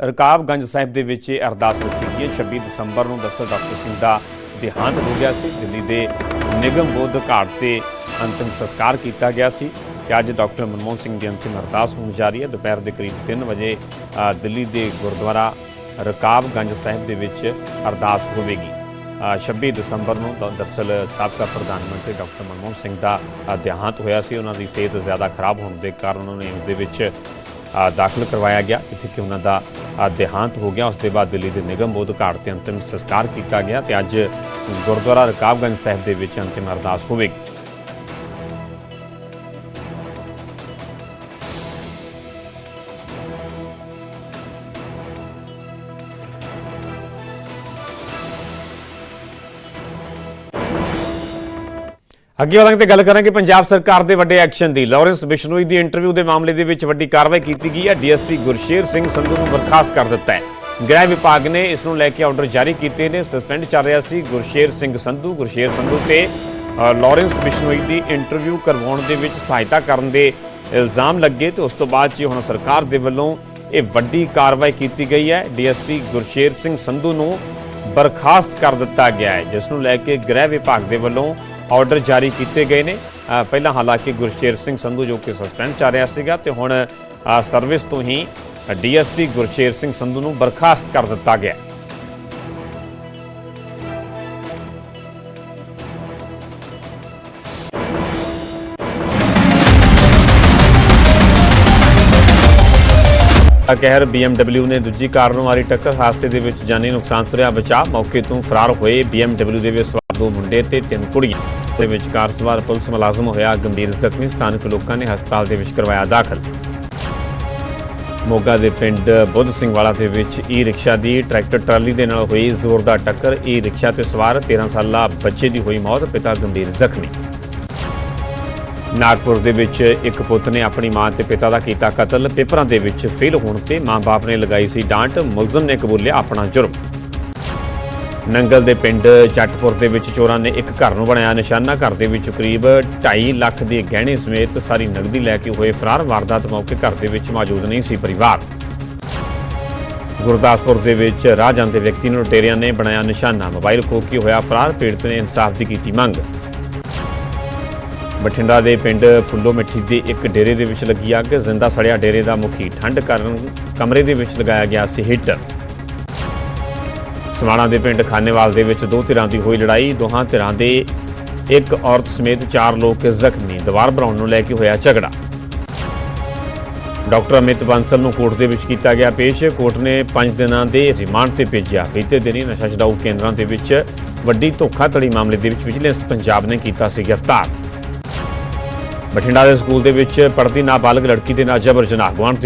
ਰਕਾਬਗੰਜ ਸਾਹਿਬ ਦੇ ਵਿੱਚ ਇਹ ਅਰਦਾਸ ਰੱਖੀ ਗਈ ਹੈ। 26 ਦਸੰਬਰ ਨੂੰ ਦਰਅਸਲ ਡਾਕਟਰ ਸਿੰਘ ਦਾ ਦੇਹਾਂਤ ਹੋ ਗਿਆ ਸੀ। ਦਿੱਲੀ ਦੇ ਨਿਗਮ ਬੋਧ ਘਾਟ ਤੇ ਅੰਤਿਮ ਸੰਸਕਾਰ ਕੀਤਾ ਗਿਆ ਸੀ ਤੇ ਅੱਜ ਡਾਕਟਰ ਮਨਮੋਹਨ ਸਿੰਘ ਦੀ ਅੰਤਿਮ ਅਰਦਾਸ ਹੋਣ ਜਾ ਰਹੀ ਹੈ। ਦੁਪਹਿਰ ਦੇ ਕਰੀਬ 3 ਵਜੇ ਦਿੱਲੀ ਦੇ ਗੁਰਦੁਆਰਾ ਰਕਾਬਗੰਜ ਸਾਹਿਬ ਦੇ ਵਿੱਚ ਅਰਦਾਸ ਹੋਵੇਗੀ। ਅ, 26 ਦਸੰਬਰ ਨੂੰ ਦ- ਦਰਅਸਲ ਸਾਬਕਾ ਪ੍ਰਧਾਨ ਮੰਤਰੀ ਡਾਕਟਰ ਮਨਮੋਹਨ ਸਿੰਘ ਦਾ ਦੇਹਾਂਤ ਹੋਇਆ ਸੀ। ਉਹਨਾਂ ਦੀ ਸਿਹਤ ਜ਼ਿਆਦਾ ਖਰਾਬ ਹੋਣ ਦੇ ਕਾਰਨ ਉਹਨਾਂ ਨੇ ਇਸ ਦੇ ਵਿੱਚ ਦਾਖਲ ਕਰਵਾਇਆ ਗਿਆ, ਜਿੱਥੇ ਕਿ ਉਹਨਾਂ ਦਾ ਦੇਹਾਂਤ ਹੋ ਗਿਆ। ਉਸ ਦੇ ਬਾਅਦ ਦਿੱਲੀ ਦੇ ਨਿਗਮ ਬੋਧ ਘਾਟ ਤੇ ਅੰਤਿਮ ਸੰਸਕਾਰ ਕੀਤਾ ਗਿਆ ਤੇ ਅੱਜ ਗੁਰਦੁਆਰਾ ਰਕਾਬਗੰਜ ਸਾਹਿਬ ਦੇ ਵਿੱਚ ਅੰਤਿਮ ਅਰਦਾਸ ਹੋਵੇਗੀ। ਅੱਗੇ ਵਾਲਾਂ ਤੇ ਗੱਲ ਕਰਾਂਗੇ ਪੰਜਾਬ ਸਰਕਾਰ ਦੇ ਵੱਡੇ ਐਕਸ਼ਨ ਦੀ। ਲਾਰੈਂਸ ਬਿਸ਼ਨੋਈ ਦੀ ਇੰਟਰਵਿਊ ਦੇ ਮਾਮਲੇ ਦੇ ਵਿੱਚ ਵੱਡੀ ਕਾਰਵਾਈ ਕੀਤੀ ਗਈ ਹੈ। ਡੀਐਸਪੀ ਗੁਰਸ਼ੇਰ ਸਿੰਘ ਸੰਧੂ ਨੂੰ ਬਰਖਾਸਤ ਕਰ ਦਿੱਤਾ ਹੈ। ਗ੍ਰਹਿ ਵਿਭਾਗ ਨੇ ਇਸ ਨੂੰ ਲੈ ਕੇ ਆਰਡਰ ਜਾਰੀ ਕੀਤੇ ਨੇ। ਸਸਪੈਂਡ ਚੱਲ ਰਿਹਾ ਸੀ ਗੁਰਸ਼ੇਰ ਸਿੰਘ ਸੰਧੂ। ਗੁਰਸ਼ੇਰ ਸੰਧੂ ਤੇ ਅ, ਲਾਰੈਂਸ ਬਿਸ਼ਨੋਈ ਦੀ ਇੰਟਰਵਿਊ ਕਰਵਾਉਣ ਦੇ ਵਿੱਚ ਸਹਾਇਤਾ ਕਰਨ ਦੇ ਇਲਜ਼ਾਮ ਲੱਗੇ ਤੇ ਉਸ ਤੋਂ ਬਾਅਦ 'ਚ ਹੁਣ ਸਰਕਾਰ ਦੇ ਵੱਲੋਂ ਇਹ ਵੱਡੀ ਕਾਰਵਾਈ ਕੀਤੀ ਗਈ ਹੈ। ਡੀਐਸਪੀ ਗੁਰਸ਼ੇਰ ਸਿੰਘ ਸੰਧੂ ਨੂੰ ਬਰਖਾਸਤ ਕਰ ਦਿੱਤਾ ਗਿਆ ਹੈ ਜਿਸ ਨੂੰ ਲੈ ਕੇ ਗ੍ਰਹਿ ਵਿਭਾਗ ਦੇ ਵੱਲੋਂ ਆਰਡਰ ਜਾਰੀ ਕੀਤੇ ਗਏ ਨੇ। ਪਹਿਲਾਂ ਹਾਲਾਂਕਿ ਗੁਰਸ਼ੇਰ ਸਿੰਘ ਸੰਧੂ ਜੋ ਕਿ ਸਸਪੈਂਡ ਚੱਲ ਰਿਹਾ ਸੀਗਾ ਤੇ ਹੁਣ ਸਰਵਿਸ ਤੋਂ ਹੀ ਡੀਐਸਪੀ ਗੁਰਸ਼ੇਰ ਸਿੰਘ ਸੰਧੂ ਨੂੰ ਬਰਖਾਸਤ ਕਰ ਦਿੱਤਾ ਗਿਆ। ਹੈ। ਕਹਿਰ BMW ਨੇ ਦੂਜੀ ਕਾਰ ਨੂੰ ਮਾਰੀ ਟੱਕਰ। ਹਾਦਸੇ ਦੇ ਵਿੱਚ ਜਾਨੀ ਨੁਕਸਾਨ ਤੋਂ ਰਿਹਾ ਬਚਾ ਮੌਕੇ ਤੋਂ ਫਰਾਰ ਹੋਏ BMW ਦੇ ਵਿੱਚ ਦੋ ਮੁੰਡੇ ਤੇ ਤਿੰਨ ਕੁੜੀਆਂ। ਦੇ ਵਿੱਚ ਕਾਰ ਸਵਾਰ ਪੁਲਿਸ ਮੁਲਾਜ਼ਮ ਹੋਇਆ, ਗੰਭੀਰ ਜ਼ਖਮੀ ਸਥਾਨਕ ਲੋਕਾਂ ਨੇ ਹਸਪਤਾਲ ਦੇ ਵਿੱਚ ਕਰਵਾਇਆ ਦਾਖਲ। ਮੋਗਾ ਦੇ ਪਿੰਡ ਬੁੱਧ ਸਿੰਘ ਵਾਲਾ ਦੇ ਵਿੱਚ ਈ ਰਿਕਸ਼ਾ ਦੀ ਟਰੈਕਟਰ ਟਰਾਲੀ ਦੇ ਨਾਲ ਹੋਈ ਜ਼ੋਰਦਾਰ ਟੱਕਰ। ਈ ਰਿਕਸ਼ਾ ਤੇ ਸਵਾਰ 13 ਸਾਲਾ ਬੱਚੇ ਦੀ ਹੋਈ ਮੌਤ, ਪਿਤਾ ਗੰਭੀਰ ਜ਼ਖਮੀ। ਨਾਗਪੁਰ ਦੇ ਵਿੱਚ ਇੱਕ ਪੁੱਤ ਨੇ ਆਪਣੀ ਮਾਂ ਤੇ ਪਿਤਾ ਦਾ ਕੀਤਾ ਕਤਲ। ਪੇਪਰਾਂ ਦੇ ਵਿੱਚ ਫੇਲ ਹੋਣ ਤੇ ਮਾਂ-ਬਾਪ ਨੇ ਲਗਾਈ ਸੀ ਡਾਂਟ। ਮੁਲਜ਼ਮ ਨੇ ਕਬੂਲਿਆ ਆਪਣਾ ਜੁਰਮ। ਨੰਗਲ ਦੇ ਪਿੰਡ ਜੱਟਪੁਰ ਦੇ ਵਿੱਚ ਚੋਰਾਂ ਨੇ ਇੱਕ ਘਰ ਨੂੰ ਬਣਾਇਆ ਨਿਸ਼ਾਨਾ। ਘਰ ਦੇ ਵਿੱਚ ਕਰੀਬ 2.5 ਲੱਖ ਦੇ ਗਹਿਣੇ ਸਮੇਤ ਸਾਰੀ ਨਗਦੀ ਲੈ ਕੇ ਹੋਏ ਫਰਾਰ। ਵਾਰਦਾਤ ਮੌਕੇ ਘਰ ਦੇ ਵਿੱਚ ਮੌਜੂਦ ਨਹੀਂ ਸੀ ਪਰਿਵਾਰ। ਗੁਰਦਾਸਪੁਰ ਦੇ ਵਿੱਚ ਰਾਹ ਜਾਂਦੇ ਵਿਅਕਤੀ ਨੂੰ ਲੁਟੇਰਿਆਂ ਨੇ ਬਣਾਇਆ ਨਿਸ਼ਾਨਾ। ਮੋਬਾਈਲ ਖੋਹ ਕੇ ਹੋਇਆ ਫਰਾਰ। ਪੀੜਤ ਨੇ ਇਨਸਾਫ ਦੀ ਕੀਤੀ ਮੰਗ। ਬਠਿੰਡਾ ਦੇ ਪਿੰਡ ਫੁੱਲੋ ਮਿੱਠੀ ਦੇ ਇੱਕ ਡੇਰੇ ਦੇ ਵਿੱਚ ਲੱਗੀ ਅੱਗ। ਜ਼ਿੰਦਾ ਸੜਿਆ ਡੇਰੇ ਦਾ ਮੁਖੀ ਠੰਡ ਕਾਰਨ ਕਮਰੇ ਦੇ ਵਿੱਚ ਲਗਾਇਆ ਗਿਆ ਸੀ ਹੀਟਰ। ਸਮਾਣਾ ਦੇ ਪਿੰਡ ਖਾਨੇਵਾਲ ਦੇ ਵਿੱਚ ਦੋ ਧਿਰਾਂ ਦੀ ਹੋਈ ਲੜਾਈ। ਦੋਹਾਂ ਧਿਰਾਂ ਦੇ ਇੱਕ ਔਰਤ ਸਮੇਤ ਚਾਰ ਲੋਕ ਜ਼ਖਮੀ। ਦੀਵਾਰ ਬਣਾਉਣ ਨੂੰ ਲੈ ਕੇ ਹੋਇਆ ਝਗੜਾ। ਡਾਕਟਰ ਅਮਿਤ ਬਾਂਸਲ ਨੂੰ ਕੋਰਟ ਦੇ ਵਿੱਚ ਕੀਤਾ ਗਿਆ ਪੇਸ਼। ਕੋਰਟ ਨੇ 5 ਦਿਨਾਂ ਦੇ ਰਿਮਾਂਡ ਤੇ ਭੇਜਿਆ। ਬੀਤੇ ਦਿਨੀ ਨਸ਼ਾ ਛਡਾਊ ਕੇਂਦਰਾਂ ਦੇ ਵਿੱਚ ਵੱਡੀ ਧੋਖਾਧੜੀ ਮਾਮਲੇ ਦੇ ਵਿੱਚ ਵਿਜੀਲੈਂਸ ਪੰਜਾਬ ਨੇ ਕੀਤਾ ਸੀ ਗ੍ਰਿਫਤਾਰ। ਬਠਿੰਡਾ ਦੇ ਸਕੂਲ ਦੇ ਵਿੱਚ ਪੜ੍ਹਦੀ ਨਾਬਾਲਗ ਲੜਕੀ ਦੇ ਨਾਲ ਜਬਰ ਜਨਾਹ। ਗੁਆਂਢ